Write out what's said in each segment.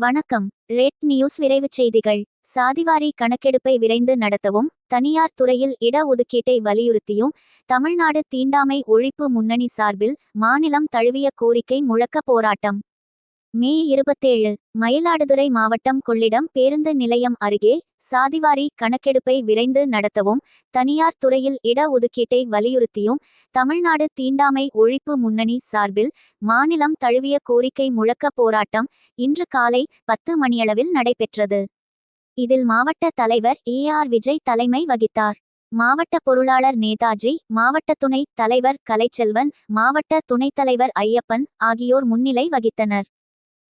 வணக்கம். Red news விரைவுச் செய்திகள். சாதிவாரி கணக்கெடுப்பை விரைந்து நடத்தவும் தனியார் துறையில் இட ஒதுக்கீட்டை வலியுறுத்தியும் தமிழ்நாடு தீண்டாமை ஒழிப்பு முன்னணி சார்பில் மாநிலம் தழுவிய கோரிக்கை முழக்க போராட்டம். மே இருபத்தேழு மயிலாடுதுறை மாவட்டம் கொள்ளிடம் பேருந்து நிலையம் அருகே சாதிவாரி கணக்கெடுப்பை விரைந்து நடத்தவும் தனியார் துறையில் இட ஒதுக்கீட்டை வலியுறுத்தியும் தமிழ்நாடு தீண்டாமை ஒழிப்பு முன்னணி சார்பில் மாநிலம் தழுவிய கோரிக்கை முழக்க போராட்டம் இன்று காலை பத்து மணியளவில் நடைபெற்றது. இதில் மாவட்ட தலைவர் ஏ ஆர் விஜய் தலைமை வகித்தார். மாவட்ட பொருளாளர் நேதாஜி மாவட்ட துணைத் தலைவர் கலைச்செல்வன் மாவட்ட துணைத் தலைவர் ஐயப்பன் ஆகியோர் முன்னிலை வகித்தனர்.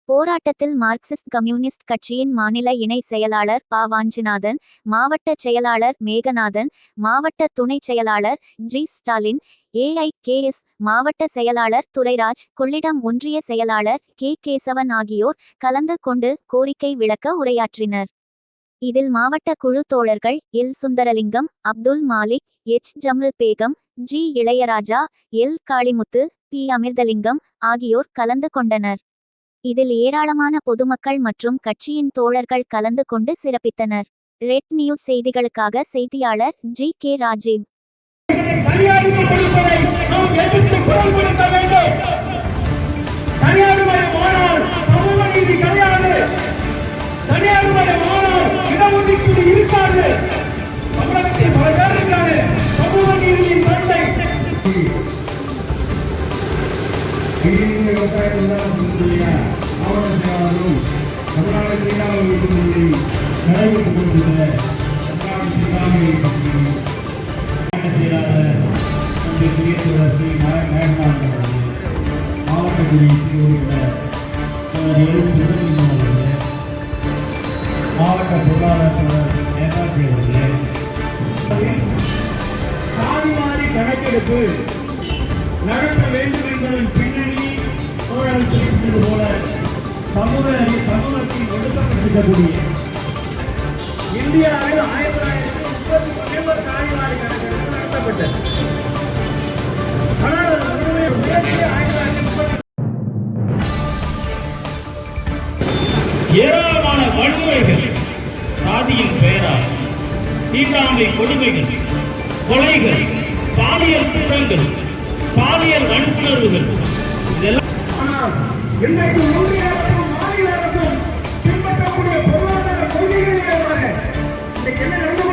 போராட்டத்தில் மார்க்சிஸ்ட் கம்யூனிஸ்ட் கட்சியின் மாநில இணை செயலாளர் ப. வாஞ்சிநாதன் மாவட்ட செயலாளர் மேகநாதன் மாவட்ட துணைச் செயலாளர் ஜி. ஸ்டாலின் ஏஐகேஎஸ் மாவட்ட செயலாளர் துரைராஜ் கொள்ளிடம் ஒன்றிய செயலாளர் கே. கேசவன் ஆகியோர் கலந்து கொண்டு கோரிக்கை விளக்க உரையாற்றினர். இதில் மாவட்ட குழு தோழர்கள் L. Sundaralingam Abdul Malik H. Jamru Begum G. Ilaiyaraja L. Kalimuthu P. Amirthalingam ஆகியோர் கலந்து கொண்டனர். இதில் ஏராளமான பொதுமக்கள் மற்றும் கட்சியின் தோழர்கள் கலந்து கொண்டு சிறப்பித்தனர். ரெட் நியூஸ் செய்திகளுக்காக செய்தியாளர் ஜி கே ராஜீவ். தனியார் மய நாம் இடஒதுக்கீடு இருக்காது. தமிழகத்தில் பல பேர் விவசாய தொழிலாளர்களுடைய மாவட்ட செயலாளரும் தமிழ்நாடு தொழிலாளர் விடுதலை நடைபெற்றுக் தமிழ்நாடு மாவட்ட செயலாளர் நம்முடைய ஸ்ரீ அவர்கள் மாவட்ட உறுப்பினர் மாவட்ட நேதாஜி அவர்கள் கணக்கெடுப்பு நடத்த வேண்டும் என்பதன் பின்னணி போல சமூக சமூகத்தில் இந்தியாவில் ஆயிரத்தி தொள்ளாயிரத்தி முப்பத்தி நடத்தப்பட்டது ஆனால் அது முயற்சி ஆயிரத்தி தொள்ளாயிரத்தி முப்பத்தி ஏராளமான வன்முறைகள் சாதியின் பெயரால் தீண்டாமை கொடுமைகள் கொலைகள் பாலியல் குற்றங்கள் பாலியல் வன்புணர்வுகள் இதெல்லாம் இன்றைக்கு ஒன்றிய அரசும் மாநில அரசும் பின்பற்றக்கூடிய பொருளாதார கொள்கைகள் இன்றைக்கு என்ன நடந்து